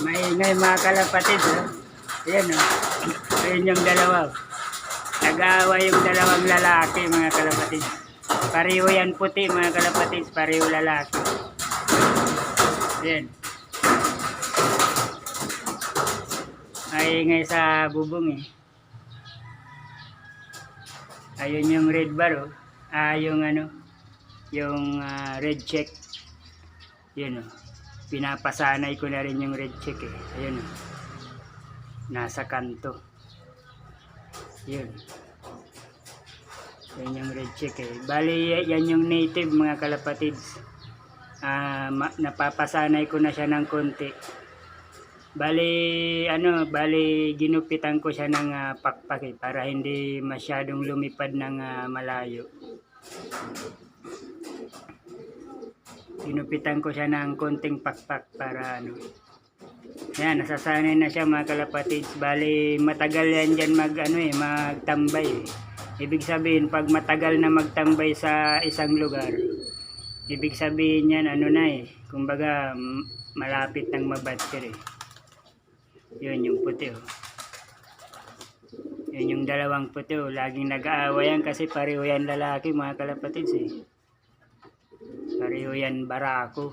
Maingay mga kalapatid. Oh. Ayan o. Oh. Ayun yung dalawa. oh. Nag-aawa yung dalawang lalaki mga kalapatid. Pareho yan puti mga kalapatid. Pareho lalaki. Ayan. Maingay sa bubong eh. Ayun yung red bar oh. Ah, yung ano, yung ah, red check. Yun oh. Pinapasanay ko na rin yung red check eh. Ayun oh. Nasa kanto. Yun. Yan yung red check eh. Bali, yan yung native mga kalapatids. Ma- napapasanay ko na siya ng konti. Bali, ano, bali ginupitan ko siya ng ah, pakpak eh, para hindi masyadong lumipad ng ah, malayo. Ginupitan ko siya ng konting pakpak para ano. Yan, nasasanay na siya mga kalapatids. Bali, matagal yan dyan mag, ano eh, magtambay eh. Ibig sabihin, pag matagal na magtambay sa isang lugar, ibig sabihin yan, ano na eh, kumbaga, malapit ng mabatcher eh. Yun yung puti oh. Yun yung dalawang puti oh. Laging nag-aaway yan kasi pareho yan lalaki mga kalapatids eh. Pareho yan barako.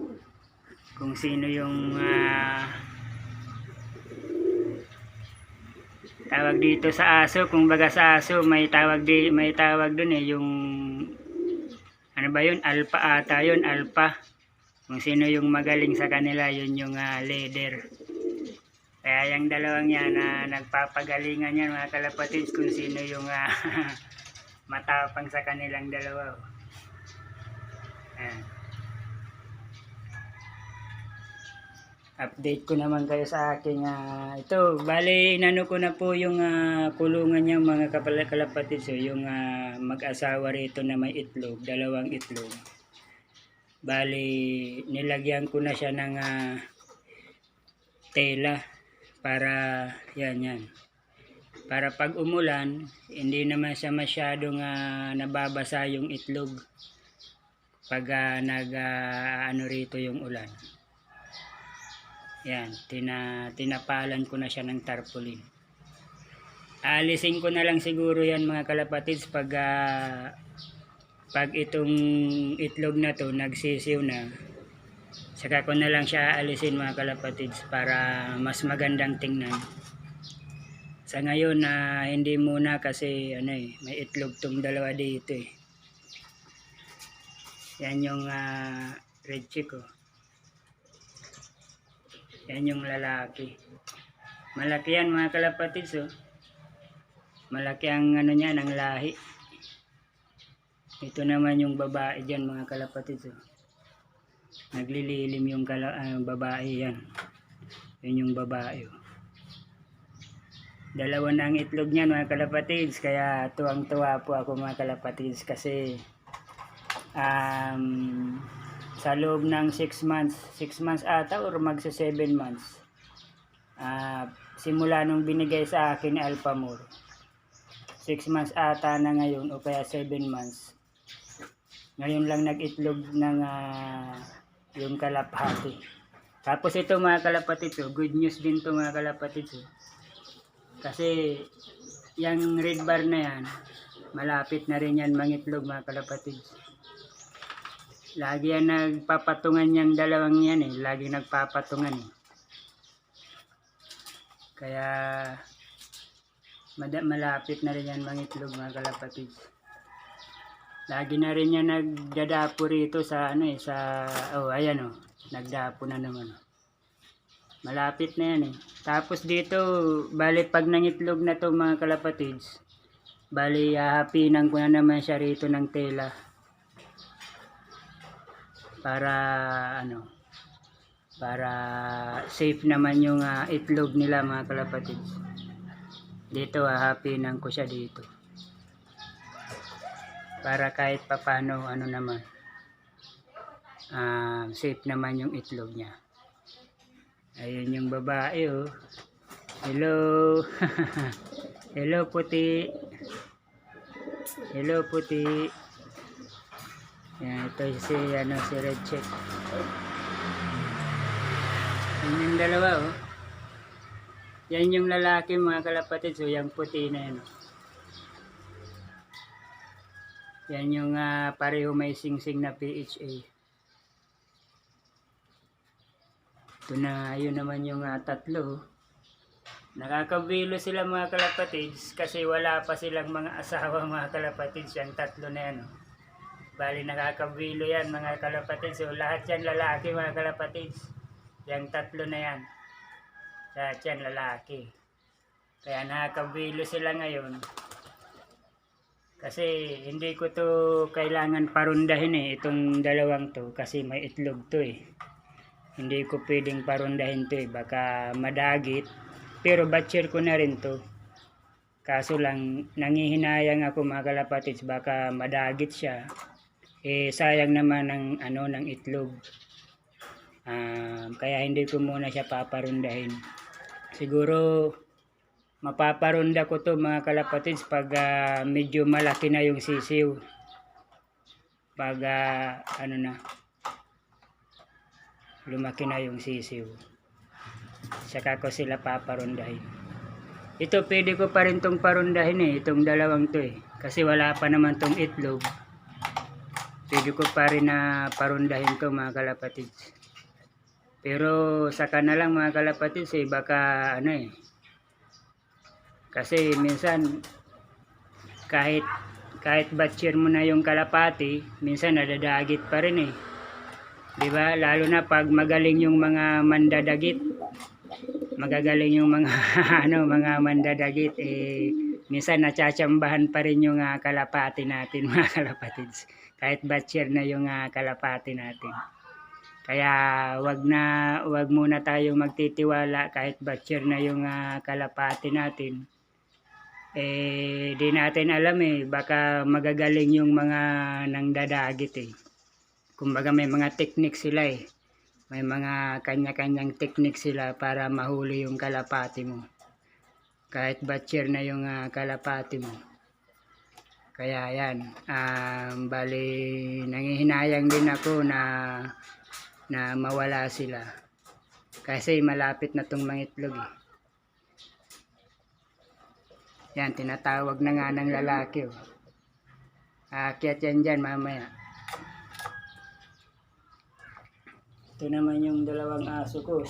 Kung sino yung ah, tawag dito sa aso, kung baga sa aso may tawag di may tawag doon eh yung ano ba yun? Alpha ata yun, alpha. Kung sino yung magaling sa kanila, yun yung ah, leader. Kaya yung dalawang yan na nagpapagalingan yan mga kalapatids kung sino yung ah, matapang sa kanilang dalawa. Ayan. Update ko naman kayo sa aking ah, ito, bali inano ko na po yung ah, kulungan niya mga kapala kalapatids, so, yung ah, mag-asawa rito na may itlog, dalawang itlog. Bali nilagyan ko na siya ng ah, tela para yan yan para pag umulan hindi naman siya masyadong ah, nababasa yung itlog pag ah, nag ah, ano rito yung ulan yan tina, tinapalan ko na siya ng tarpaulin alisin ko na lang siguro yan mga kalapatids pag ah, pag itong itlog na to nagsisiw na Saka ko na lang siya alisin mga kalapatids para mas magandang tingnan. Sa ngayon na hindi muna kasi ano eh, may itlog tong dalawa dito eh. Yan yung ah, red chick oh. Yan yung lalaki. Malaki yan mga kalapatids oh. Malaki ang ano niya, ang lahi. Ito naman yung babae dyan mga kalapatids oh naglililim yung kala, ah, babae yan yun yung babae oh. dalawa na ang itlog niyan mga kalapatids kaya tuwang tuwa po ako mga kalapatids kasi um, sa loob ng 6 months 6 months ata or magsa 7 months ah, simula nung binigay sa akin ni Alphamore 6 months ata na ngayon o kaya 7 months ngayon lang nag-itlog ng ah, yung kalapati. Tapos ito mga kalapatid, oh, good news din to mga kalapatid. Oh. Kasi yung red bar na yan, malapit na rin yan mangitlog mga kalapatid. Lagi yan nagpapatungan yung dalawang yan eh. Lagi nagpapatungan eh. Kaya malapit na rin yan mangitlog mga kalapatid. Lagi na rin yan nagdadapo rito sa ano eh, sa, oh ayan oh, nagdapo na naman oh. Malapit na yan eh. Tapos dito, bali pag nangitlog na to mga kalapatids, bali hahapinan ko na naman siya rito ng tela. Para ano, para safe naman yung ah, itlog nila mga kalapatids. Dito hahapinan ko siya dito. Para kahit papano ano naman ah, safe naman yung itlog niya. Ayun yung babae oh. Hello. Hello puti. Hello puti yan ito si ano si red check Yan yung dalawa, oh. Yan yung lalaki, mga kalapatid. So, yung puti na yan. oh. Yan yung ah, pareho may sing-sing na PHA. Ito na, yun naman yung ah, tatlo. oh. Nakakabilo sila mga kalapatids kasi wala pa silang mga asawa mga kalapatids. Yung tatlo na yan. oh. Bali nakakabilo yan mga kalapatids. So lahat yan lalaki mga kalapatids. Yung tatlo na yan. Lahat yan lalaki. Kaya nakakabilo sila ngayon. Kasi hindi ko to kailangan parundahin eh. Itong dalawang to. Kasi may itlog to eh. Hindi ko pwedeng parundahin to eh. Baka madagit. Pero batcher ko na rin to. Kaso lang, nangihinayang ako mga kalapatids. Baka madagit siya. Eh, sayang naman ng, ano, ng itlog. Ah, kaya hindi ko muna siya paparundahin. Siguro, mapaparunda ko to mga kalapatids pag ah, medyo malaki na yung sisiw. Pag, ah, ano na, lumaki na yung sisiw. Saka ko sila paparundahin. Ito, pwede ko pa rin tong parundahin eh, itong dalawang to eh. Kasi wala pa naman tong itlog. Pwede ko pa rin na parundahin to mga kalapatids. Pero saka na lang mga kalapatids eh, baka ano eh. Kasi minsan kahit kahit batcher mo na yung kalapati, minsan nadadagit pa rin eh. 'Di ba? Lalo na pag magaling yung mga mandadagit. Magagaling yung mga ano, mga mandadagit eh minsan natsatsambahan pa rin yung ah, kalapati natin mga kalapatids. Kahit batcher na yung ah, kalapati natin. Kaya wag na wag muna tayong magtitiwala kahit batcher na yung ah, kalapati natin. Eh di natin alam eh baka magagaling yung mga nangdadagit eh. Kumbaga may mga technique sila eh. May mga kanya-kanyang technique sila para mahuli yung kalapati mo. Kahit batcher na yung ah, kalapati mo. Kaya yan, um, bali nangihinayang din ako na na mawala sila. Kasi malapit na tong mga itlog eh. Yan, tinatawag na nga ng lalaki. Oh. Aakyat yan dyan mamaya. Ito naman yung dalawang aso ko.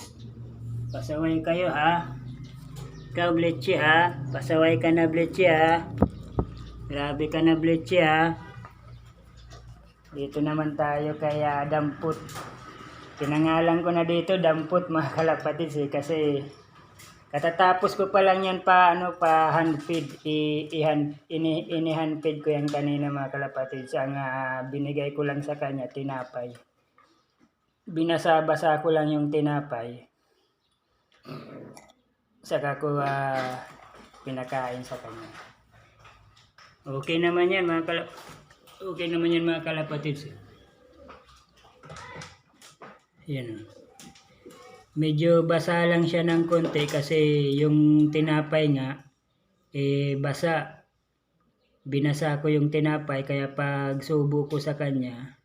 Pasaway kayo ha. Ikaw, Bletchy ha. Pasaway ka na, Bletchy ha. Grabe ka na, Bletchy ha. Dito naman tayo kay ah, Damput. Pinangalan ko na dito Damput mga kalapatids eh, kasi katatapos ko pa lang yan pa ano pa hand feed i, ini, ini hand feed ko yan kanina mga kalapatids ang ah, binigay ko lang sa kanya tinapay binasa-basa ko lang yung tinapay saka ko ah, pinakain sa kanya. Okay naman yan mga kalap okay naman yan mga kalapatids yan. Medyo basa lang siya ng konti kasi yung tinapay nga eh basa. Binasa ko yung tinapay kaya pag subo ko sa kanya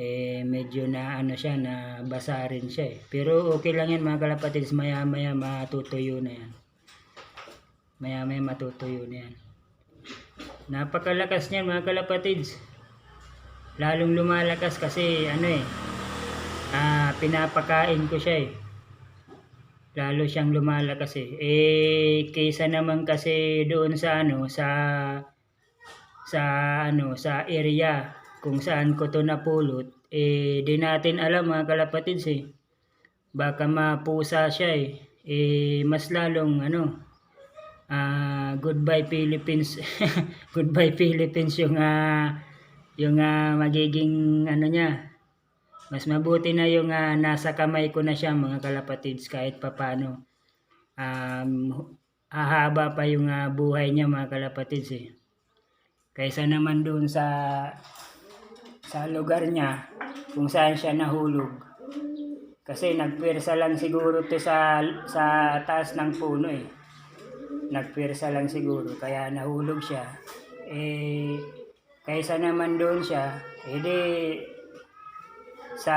eh medyo na ano siya na basa rin siya eh. pero okay lang yan mga kalapatids maya maya matutuyo na yan maya maya matutuyo na yan napakalakas niyan mga kalapatids lalong lumalakas kasi ano eh ah, pinapakain ko siya eh. Lalo siyang lumalakas eh. Eh, kaysa naman kasi doon sa ano, sa sa ano, sa area kung saan ko to napulot, eh, di natin alam mga kalapatids eh. Baka mapusa siya eh. Eh, mas lalong ano, ah, goodbye Philippines, goodbye Philippines yung ah, yung ah, magiging ano niya, mas mabuti na yung ah, nasa kamay ko na siya mga kalapatids kahit papano. Um, hahaba pa yung ah, buhay niya mga kalapatids eh. Kaysa naman doon sa sa lugar niya kung saan siya nahulog. Kasi nagpwersa lang siguro to sa sa taas ng puno eh. Nagpwersa lang siguro kaya nahulog siya. Eh kaysa naman doon siya, edi sa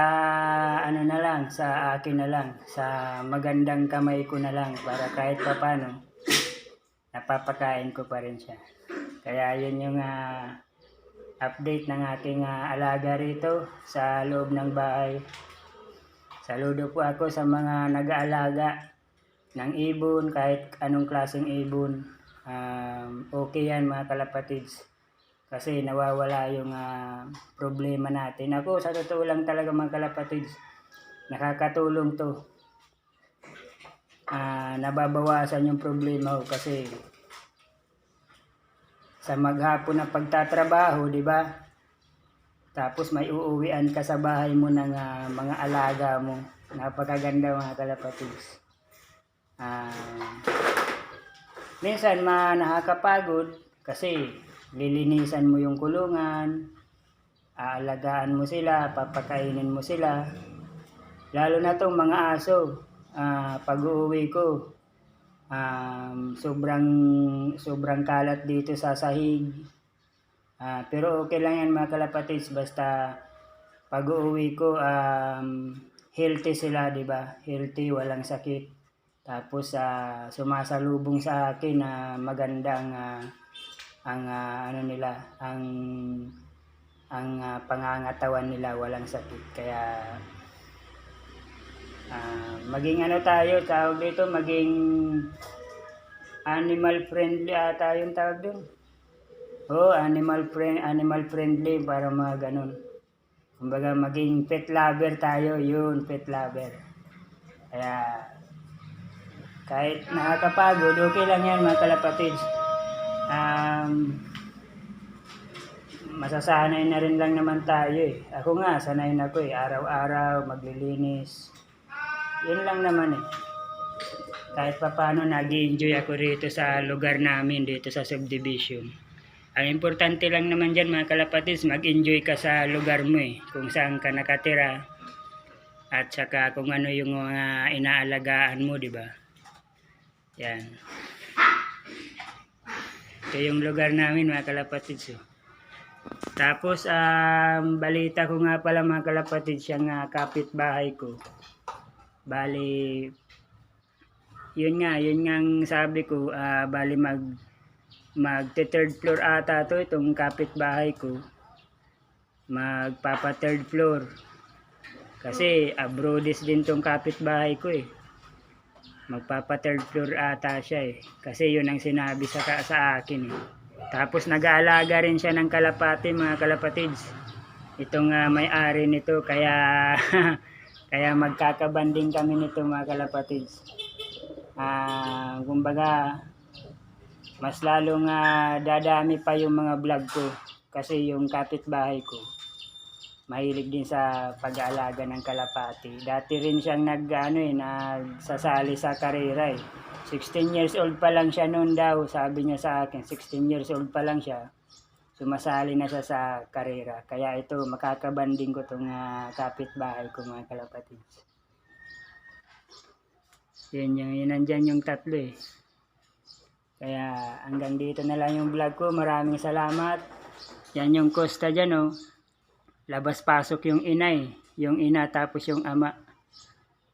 ano na lang, sa akin na lang, sa magandang kamay ko na lang para kahit papano napapakain ko pa rin siya. Kaya yun yung ah, update ng aking ah, alaga rito sa loob ng bahay. Saludo po ako sa mga nag-aalaga ng ibon, kahit anong klaseng ibon. Um, okay yan mga kalapatids. Kasi nawawala yung ah, problema natin. Ako, sa totoo lang talaga mga kalapatids, nakakatulong to. Ah, nababawasan yung problema ko kasi sa maghapon na pagtatrabaho, di ba? Tapos may uuwian ka sa bahay mo ng ah, mga alaga mo. Napakaganda mga kalapatids. Ah, minsan ma nakakapagod kasi lilinisan mo yung kulungan, aalagaan mo sila, papakainin mo sila. Lalo na tong mga aso, ah, pag uuwi ko, um, sobrang sobrang kalat dito sa sahig. Ah, pero okay lang yan mga kalapatids basta pag uuwi ko um, healthy sila, 'di ba? Healthy, walang sakit. Tapos ah, sumasalubong sa akin na magandang ah, ang ah, ano nila, ang ang ah, pangangatawan nila walang sakit. Kaya ah, maging ano tayo, tawag dito, maging animal friendly ata yung tawag doon. Oh, animal friend, animal friendly para mga ganun. Kumbaga maging pet lover tayo, yun, pet lover. Kaya kahit nakakapagod, okay lang yan mga kalapatids. Um, masasanay na rin lang naman tayo eh. Ako nga, sanay na ko eh. Araw-araw, maglilinis. Yun lang naman eh. Kahit pa paano, nag enjoy ako rito sa lugar namin, dito sa subdivision. Ang importante lang naman dyan mga kalapatids, mag-enjoy ka sa lugar mo eh. Kung saan ka nakatira. At saka kung ano yung mga inaalagaan mo, di ba? Yan. Ito yung lugar namin mga kalapatids. Oh. Tapos, um, balita ko nga pala mga kalapatids, yung uh, kapitbahay ko. Bali, yun nga, yun nga sabi ko, ah, bali mag mag third floor ata to itong kapitbahay ko. Magpapa third floor. Kasi abroadis din tong kapitbahay ko eh. Magpapa third floor ata siya eh. Kasi yun ang sinabi sa, sa akin eh. Tapos nag-aalaga rin siya ng kalapati mga kalapatids. Itong ah, may-ari nito kaya kaya magkakabanding kami nito mga kalapatids. Ah, kumbaga mas lalong ah, dadami pa yung mga vlog ko kasi yung kapitbahay ko mahilig din sa pag-aalaga ng kalapati. Dati rin siyang nag ano eh, nagsasali sa karera eh. 16 years old pa lang siya noon daw, sabi niya sa akin, 16 years old pa lang siya. Sumasali na siya sa karera. Kaya ito, makakabanding ko tong ah, kapitbahay ko mga kalapatids. Yun yung, yun nandyan yung tatlo eh. Kaya hanggang dito na lang yung vlog ko. Maraming salamat. Yan yung Costa dyan oh. Labas-pasok yung inay. Yung ina tapos yung ama.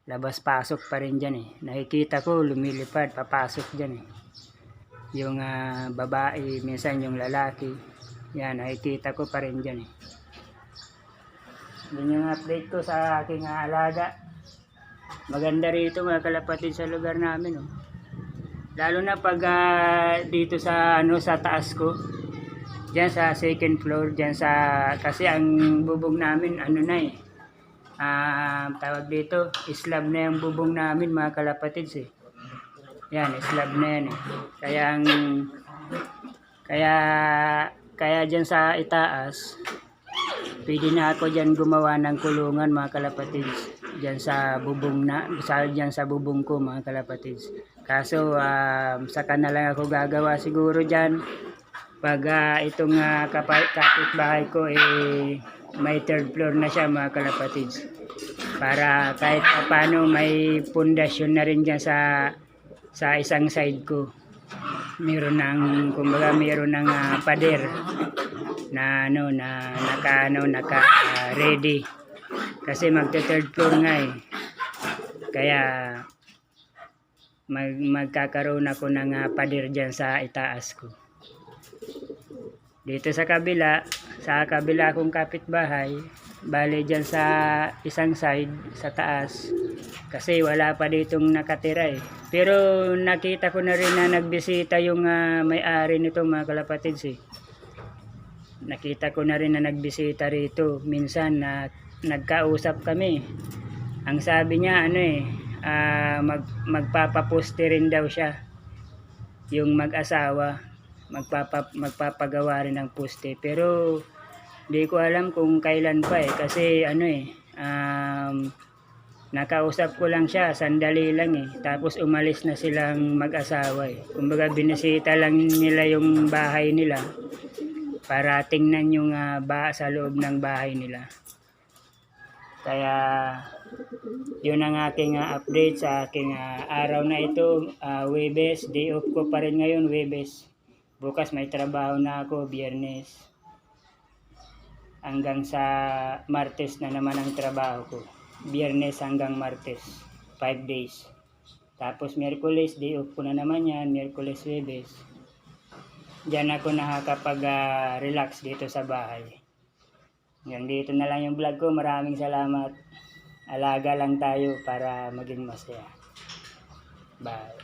Labas-pasok pa rin dyan eh. Nakikita ko lumilipad, papasok dyan eh. Yung ah, babae, minsan yung lalaki. Yan, nakikita ko pa rin dyan eh. Yun yung update ko sa aking alaga. Maganda rito mga kalapatid sa lugar namin oh. Lalo na pag ah, dito sa ano sa taas ko. Diyan sa second floor, diyan sa kasi ang bubong namin ano na eh. Ah, tawag dito, slab na yung bubong namin mga kalapatids eh. Yan, slab na yan eh. Kaya ang kaya kaya diyan sa itaas pwede na ako diyan gumawa ng kulungan mga kalapatids diyan sa bubong na sa diyan sa bubong ko mga kalapatids. Kaso um, saka na lang ako gagawa siguro diyan pag ah, itong uh, kapitbahay ko eh may third floor na siya mga kalapatids. Para kahit paano may pundasyon na rin diyan sa sa isang side ko meron ng kumbaga meron ng ah, pader na ano na naka ano naka ah, ready Kasi magte third floor nga eh. Kaya mag magkakaroon ako ng uh, pader dyan sa itaas ko. Dito sa kabila, sa kabila akong kapitbahay, bale dyan sa isang side, sa taas, kasi wala pa ditong nakatira eh. Pero nakita ko na rin na nagbisita yung ah, may-ari nito mga kalapatids eh. Nakita ko na rin na nagbisita rito. Minsan na nagkausap kami. Ang sabi niya ano eh, ah, mag, magpapaposte rin daw siya. Yung mag-asawa, magpapa, magpapagawa rin ng poste. Pero di ko alam kung kailan pa eh. Kasi ano eh, um, nakausap ko lang siya, sandali lang eh. Tapos umalis na silang mag-asawa eh. Kumbaga binisita lang nila yung bahay nila para tingnan yung ah, ba sa loob ng bahay nila. Kaya yun ang aking ah, update sa aking ah, araw na ito, ah, Webes, day off ko pa rin ngayon, Webes. Bukas may trabaho na ako, Biyernes. Hanggang sa Martes na naman ang trabaho ko. Biyernes hanggang Martes, 5 days. Tapos Miyerkules, day off ko na naman yan, Miyerkules, Webes. Diyan ako nakakapag-relax dito sa bahay. Hanggang dito na lang yung vlog ko. Maraming salamat. Alaga lang tayo para maging masaya. Bye.